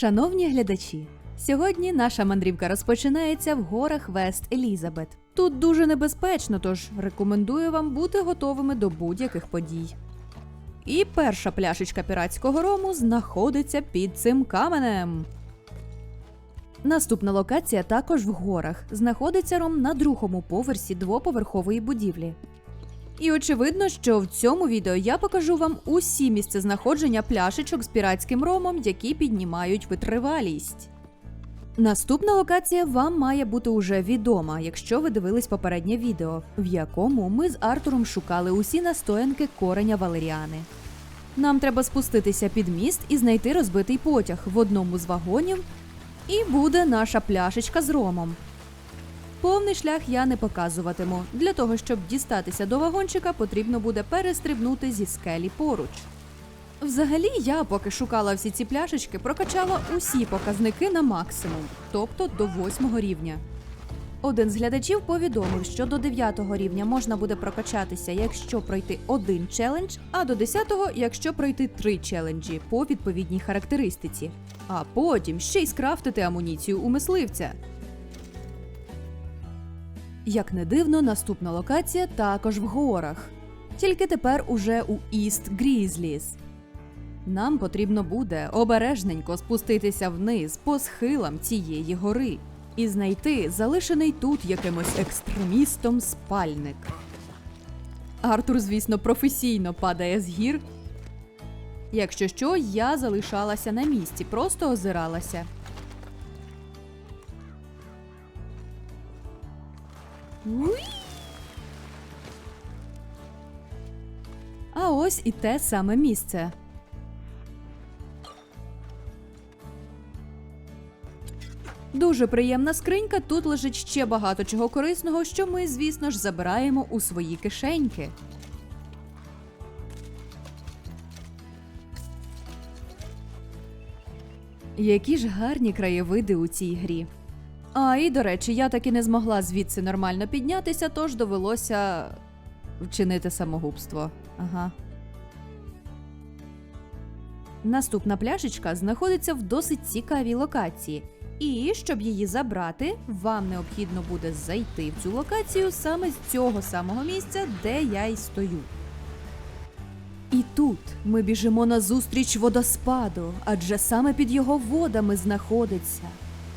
Шановні глядачі, сьогодні наша мандрівка розпочинається в горах Вест Елізабет. Тут дуже небезпечно, тож рекомендую вам бути готовими до будь-яких подій. І перша пляшечка піратського рому знаходиться під цим каменем. Наступна локація також в горах. Знаходиться ром на другому поверсі двоповерхової будівлі. І очевидно, що в цьому відео я покажу вам усі місцезнаходження пляшечок з піратським ромом, які піднімають витривалість. Наступна локація вам має бути уже відома, якщо ви дивились попереднє відео, в якому ми з Артуром шукали усі настоянки кореня валеріани. Нам треба спуститися під міст і знайти розбитий потяг в одному з вагонів, і буде наша пляшечка з ромом. Повний шлях я не показуватиму. Для того, щоб дістатися до вагончика, потрібно буде перестрибнути зі скелі поруч. Взагалі, я, поки шукала всі ці пляшечки, прокачала усі показники на максимум, тобто до восьмого рівня. Один з глядачів повідомив, що до 9 рівня можна буде прокачатися, якщо пройти один челендж, а до 10-го, якщо пройти три челенджі по відповідній характеристиці. А потім ще й скрафтити амуніцію у мисливця. Як не дивно, наступна локація також в горах. Тільки тепер уже у Іст Грізліс. Нам потрібно буде обережненько спуститися вниз по схилам цієї гори і знайти залишений тут якимось екстремістом спальник. Артур, звісно, професійно падає з гір. Якщо що, я залишалася на місці, просто озиралася. Ось і те саме місце. Дуже приємна скринька. Тут лежить ще багато чого корисного, що ми, звісно ж, забираємо у свої кишеньки. Які ж гарні краєвиди у цій грі. А і до речі, я таки не змогла звідси нормально піднятися, тож довелося вчинити самогубство. Ага. Наступна пляшечка знаходиться в досить цікавій локації. І щоб її забрати, вам необхідно буде зайти в цю локацію саме з цього самого місця, де я й стою. І тут ми біжимо назустріч водоспаду, адже саме під його водами знаходиться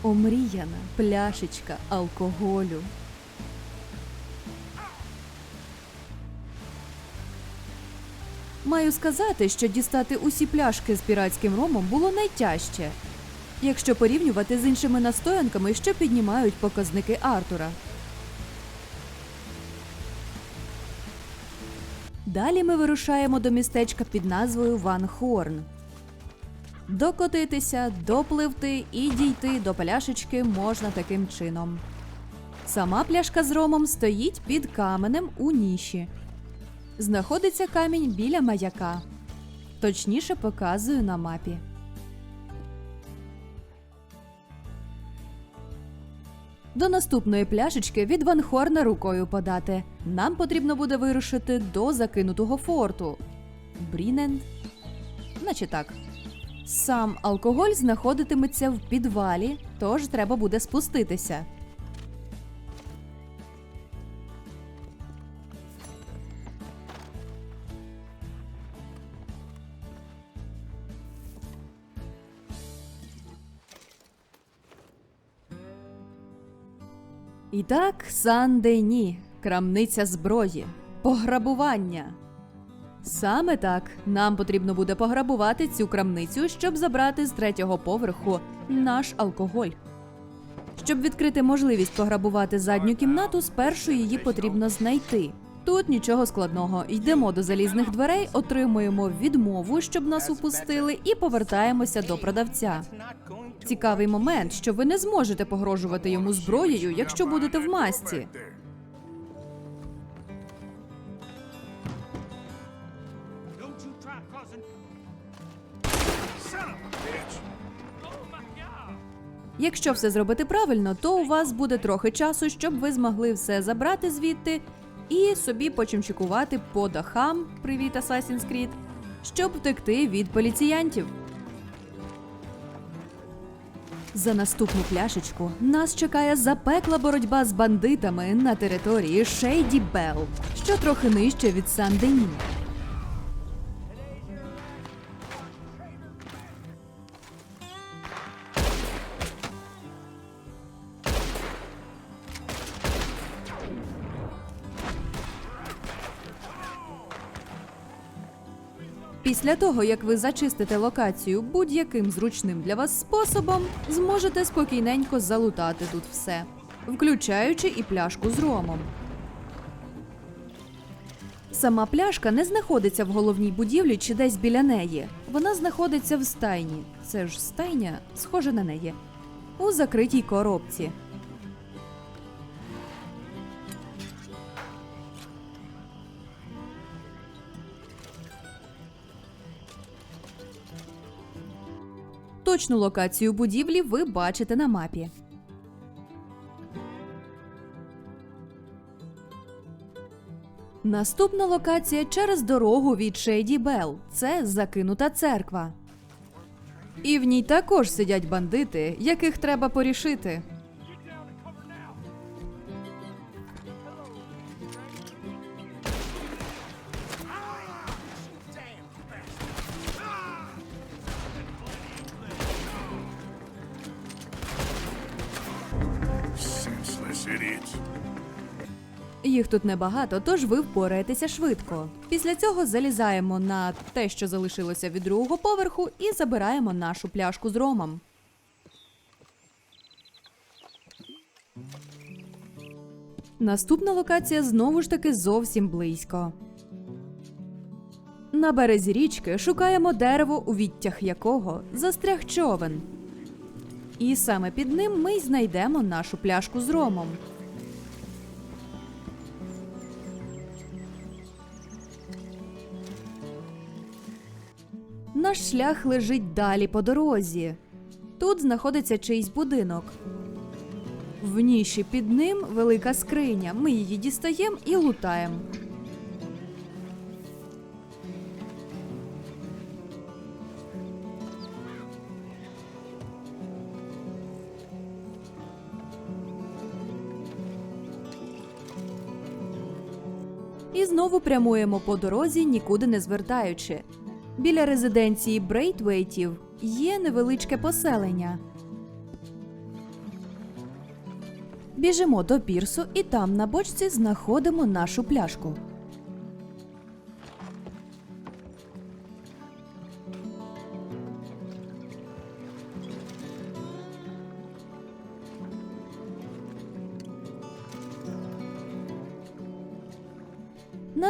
омріяна пляшечка алкоголю. Маю сказати, що дістати усі пляшки з піратським ромом було найтяжче, якщо порівнювати з іншими настоянками, що піднімають показники Артура. Далі ми вирушаємо до містечка під назвою Ван Хорн. Докотитися, допливти і дійти до пляшечки можна таким чином. Сама пляшка з ромом стоїть під каменем у ніші. Знаходиться камінь біля маяка. Точніше показую на мапі. До наступної пляшечки від Ван Хорна рукою подати. Нам потрібно буде вирушити до закинутого форту. Бріненд. Наче так. Сам алкоголь знаходитиметься в підвалі, тож треба буде спуститися. І так, Сан-Дені, крамниця зброї, пограбування. Саме так нам потрібно буде пограбувати цю крамницю, щоб забрати з третього поверху наш алкоголь. Щоб відкрити можливість пограбувати задню кімнату, спершу її потрібно знайти. Тут нічого складного. Йдемо до залізних дверей, отримуємо відмову, щоб нас упустили, і повертаємося до продавця. Цікавий момент, що ви не зможете погрожувати йому зброєю, якщо будете в масці. Якщо все зробити правильно, то у вас буде трохи часу, щоб ви змогли все забрати звідти і собі почимчикувати по дахам. Привіт, Assassin's Creed, щоб втекти від поліціянтів. За наступну пляшечку нас чекає запекла боротьба з бандитами на території Шейді Белл, що трохи нижче від Сан-Дені. Після того, як ви зачистите локацію будь-яким зручним для вас способом, зможете спокійненько залутати тут все, включаючи і пляшку з ромом. Сама пляшка не знаходиться в головній будівлі чи десь біля неї. Вона знаходиться в стайні. Це ж стайня, схоже на неї. У закритій коробці. Точну локацію будівлі ви бачите на мапі. Наступна локація через дорогу від Шейді Белл. Це закинута церква. І в ній також сидять бандити, яких треба порішити. Senseless. Їх тут небагато, тож ви впораєтеся швидко. Після цього залізаємо на те, що залишилося від другого поверху, і забираємо нашу пляшку з ромом. Наступна локація знову ж таки зовсім близько. На березі річки шукаємо дерево, у відтяг якого застряг човен. І саме під ним ми й знайдемо нашу пляшку з ромом. Наш шлях лежить далі по дорозі. Тут знаходиться чийсь будинок. В ніші під ним велика скриня. Ми її дістаємо і лутаємо. І знову прямуємо по дорозі, нікуди не звертаючи. Біля резиденції Брейтвейтів є невеличке поселення. Біжимо до пірсу і там на бочці знаходимо нашу пляшку.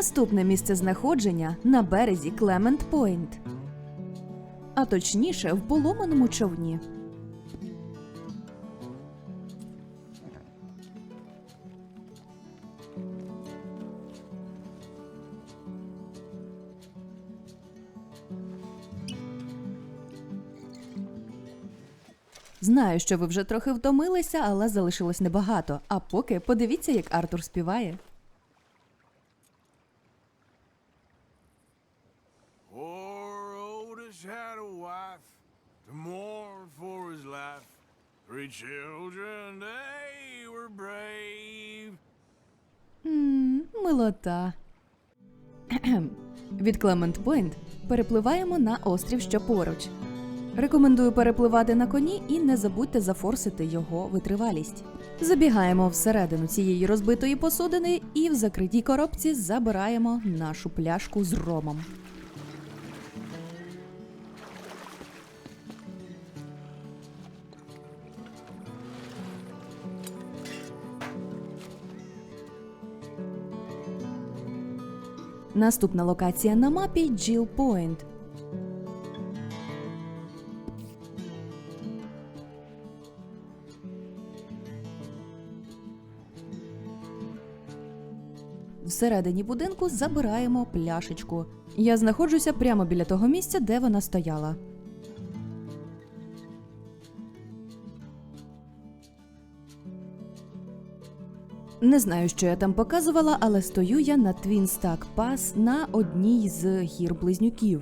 Наступне місце знаходження на березі Клемент Пойнт. А точніше, в поломаному човні. Знаю, що ви вже трохи втомилися, але залишилось небагато. А поки подивіться, як Артур співає. Three children, they were brave. Мм, милота. Від Клемент Пойнт перепливаємо на острів, що поруч. Рекомендую перепливати на коні і не забудьте зафорсити його витривалість. Забігаємо всередину цієї розбитої посудини і в закритій коробці забираємо нашу пляшку з ромом. Наступна локація на мапі Джіл Пойнт. Всередині будинку забираємо пляшечку. Я знаходжуся прямо біля того місця, де вона стояла. Не знаю, що я там показувала, але стою я на Твінстак Пас на одній з гір близнюків.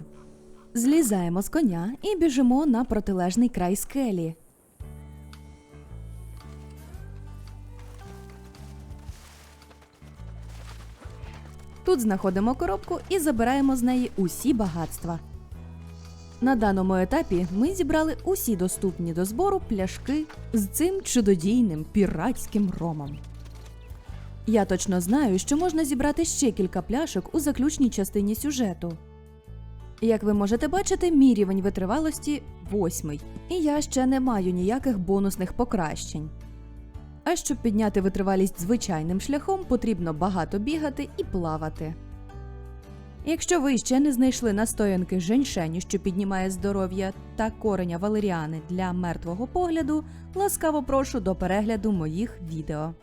Злізаємо з коня і біжимо на протилежний край скелі. Тут знаходимо коробку і забираємо з неї усі багатства. На даному етапі ми зібрали усі доступні до збору пляшки з цим чудодійним піратським ромом. Я точно знаю, що можна зібрати ще кілька пляшок у заключній частині сюжету. Як ви можете бачити, мій рівень витривалості восьмий, і я ще не маю ніяких бонусних покращень. А щоб підняти витривалість звичайним шляхом, потрібно багато бігати і плавати. Якщо ви ще не знайшли настоянки женьшеню, що піднімає здоров'я, та кореня валеріани для мертвого погляду, ласкаво прошу до перегляду моїх відео.